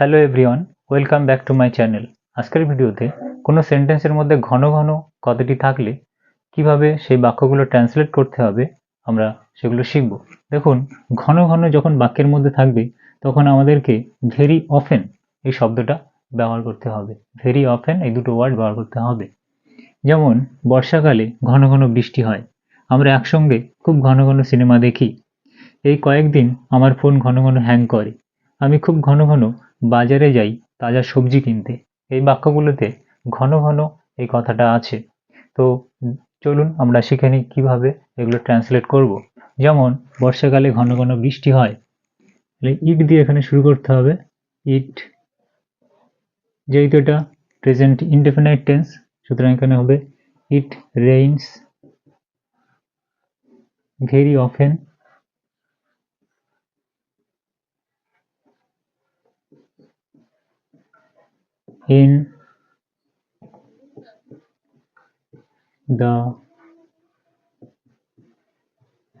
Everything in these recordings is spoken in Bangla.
Hello everyone welcome back to my channel আজকের ভিডিওতে কোনো সেন্টেন্সের মধ্যে ঘন ঘন কথাটি থাকলে কীভাবে সেই বাক্যগুলো ট্রান্সলেট করতে হবে, আমরা সেগুলো শিখব। দেখুন, ঘন ঘন যখন বাক্যের মধ্যে থাকবে, তখন আমাদেরকে ভেরি অফেন এই শব্দটা ব্যবহার করতে হবে। ভেরি অফেন এই দুটো ওয়ার্ড ব্যবহার করতে হবে। যেমন, বর্ষাকালে ঘন ঘন বৃষ্টি হয়। আমরা একসঙ্গে খুব ঘন ঘন সিনেমা দেখি। এই কয়েকদিন আমার ফোন ঘন ঘন হ্যাং করে। আমি খুব ঘন ঘন বাজারে যাই তাজা সবজি কিনতে। এই বাক্যগুলোতে ঘন ঘন এই কথাটা আছে। তো চলুন আমরা শিখে নিই কীভাবে এগুলো ট্রান্সলেট করব। যেমন, বর্ষাকালে ঘন ঘন বৃষ্টি হয়। ইট দিয়ে এখানে শুরু করতে হবে। ইট যেহেতু এটা প্রেজেন্ট ইনডেফিনাইট টেন্স সুতরাং এখানে হবে it rains very often in the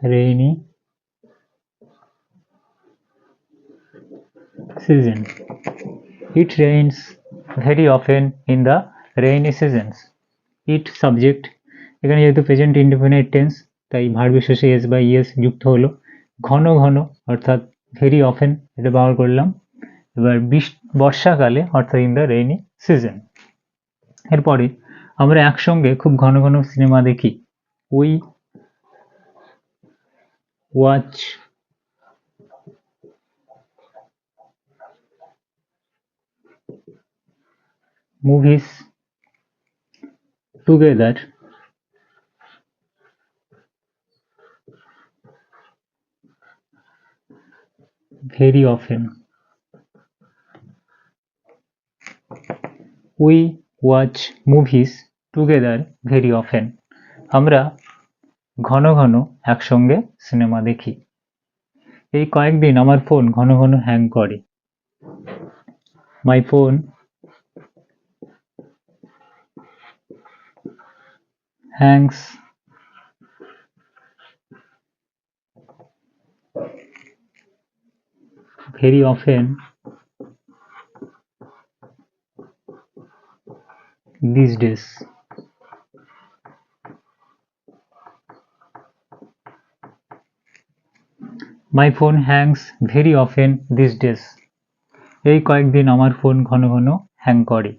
rainy season. It rains very often in the rainy seasons. It subject, এখানে যেহেতু প্রেজেন্ট ইনডিফিনাইট টেন্স তাই ভার্বের শেষে এস বা ইএস যুক্ত হলো ঘন ঘন, অর্থাৎ ভেরি অফেন এটা ব্যবহার করলাম এবার বর্ষাকালে অর্থাৎ ইন দ্য রেইনি সিজন এরপরে আমরা একসঙ্গে খুব ঘন ঘন সিনেমা দেখি। We watch movies together very often. We watch movies together very often আমরা ঘন ঘন একসঙ্গে সিনেমা দেখি। এই কয়েকদিন আমার ফোন ঘন ঘন হ্যাং করে। My phone hangs very often these days. My phone hangs very often these days. এই কয়েকদিন আমার ফোন ঘন ঘন হ্যাং করে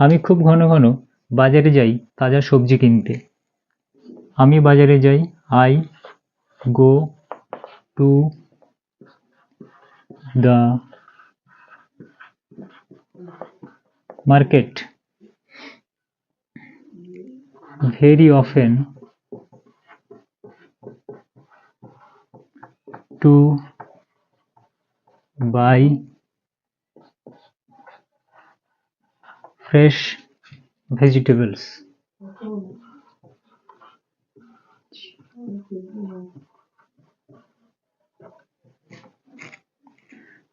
আমি খুব ঘন ঘন বাজারে যাই তাজা সবজি কিনতে আমি বাজারে যাই I go to the market very often to buy fresh vegetables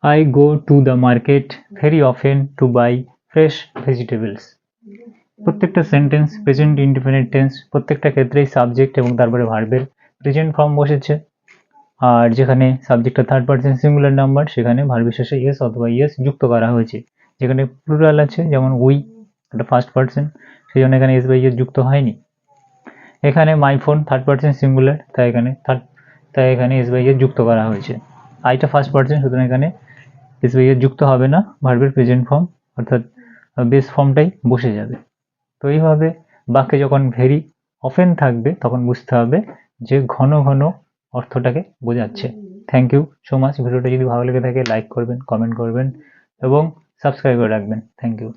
I go to the market very often to buy fresh vegetables. প্রত্যেকটা সেন্টেন্স প্রেজেন্ট ইনডিফিনিট টেন্স প্রত্যেকটা ক্ষেত্রেই সাবজেক্ট এবং তারপরে ভার্বের প্রেজেন্ট ফর্ম বসেছে। আর যেখানে সাবজেক্টটা থার্ড পার্সন সিঙ্গুলার নাম্বার সেখানে ভার্বের শেষে ইয়েস অথবা ইয়েস যুক্ত করা হয়েছে। যেখানে প্লুরাল আছে, যেমন উই এটা ফার্স্ট পার্সন সেই জন্য এখানে এস বাই ইয়েস যুক্ত হয়নি। এখানে my phone third person singular তাই এখানে থার্ড তাই এখানে এস বাই ইয়েস যুক্ত করা হয়েছে। আইটা ফার্স্ট পার্সন সুতরাং এখানে এসবিআই যুক্ত হবে না ভার্বের প্রেজেন্ট ফর্ম অর্থাৎ বেস ফর্মটাই বসে যাবে। তো এইভাবে বাক্যে যখন ভেরি অফেন থাকবে, তখন বুঝতে হবে যে ঘন ঘন অর্থটাকে বোঝাচ্ছে। থ্যাংক ইউ সো মাচ ভিডিওটা যদি ভালো লেগে থাকে লাইক করবেন কমেন্ট করবেন এবং সাবস্ক্রাইব করে রাখবেন। Thank you